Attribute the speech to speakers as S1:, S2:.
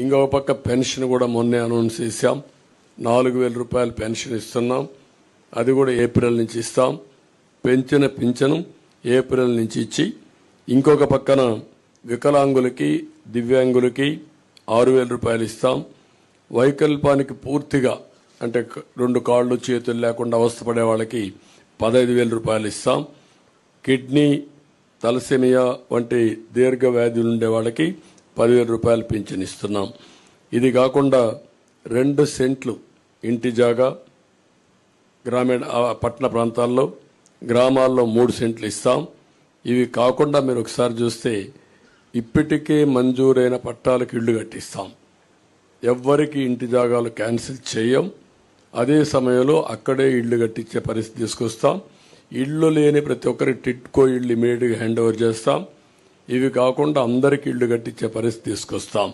S1: ఇంకొక పక్క పెన్షన్ కూడా మొన్నే అనౌన్స్ చేశాం. నాలుగు వేల రూపాయలు పెన్షన్ ఇస్తున్నాం. అది కూడా ఏప్రిల్ నుంచి ఇస్తాం. పెంచిన పింఛను ఏప్రిల్ నుంచి ఇచ్చి ఇంకొక పక్కన వికలాంగులకి దివ్యాంగులకి ఆరు వేల రూపాయలు ఇస్తాం. వైకల్పానికి పూర్తిగా అంటే రెండు కాళ్ళు చేతులు లేకుండా అవస్థపడే వాళ్ళకి పదహైదు వేల రూపాయలు ఇస్తాం. కిడ్నీ తలసేమియా వంటి దీర్ఘ వ్యాధులు ఉండే వాళ్ళకి పదివేల రూపాయలు పింఛన్ ఇస్తున్నాం. ఇది కాకుండా రెండు సెంట్లు ఇంటి జాగా గ్రామీణ పట్టణ ప్రాంతాల్లో గ్రామాల్లో మూడు సెంట్లు ఇస్తాం. ఇవి కాకుండా మీరు ఒకసారి చూస్తే ఇప్పటికే మంజూరైన పట్టాలకు ఇళ్ళు కట్టిస్తాం. ఎవ్వరికి ఇంటి జాగాలు క్యాన్సిల్ చేయం. అదే సమయంలో అక్కడే ఇళ్ళు కట్టించే పరిస్థితి తీసుకొస్తాం. ఇళ్ళు లేని ప్రతి ఒక్కరి టిట్కో ఇళ్ళు ఇమీడియట్గా హ్యాండ్ ఓవర్ చేస్తాం. ఇవి కాకుండా అందరికీ ఇళ్ళు కట్టించే పరిస్థితి తీసుకొస్తాం.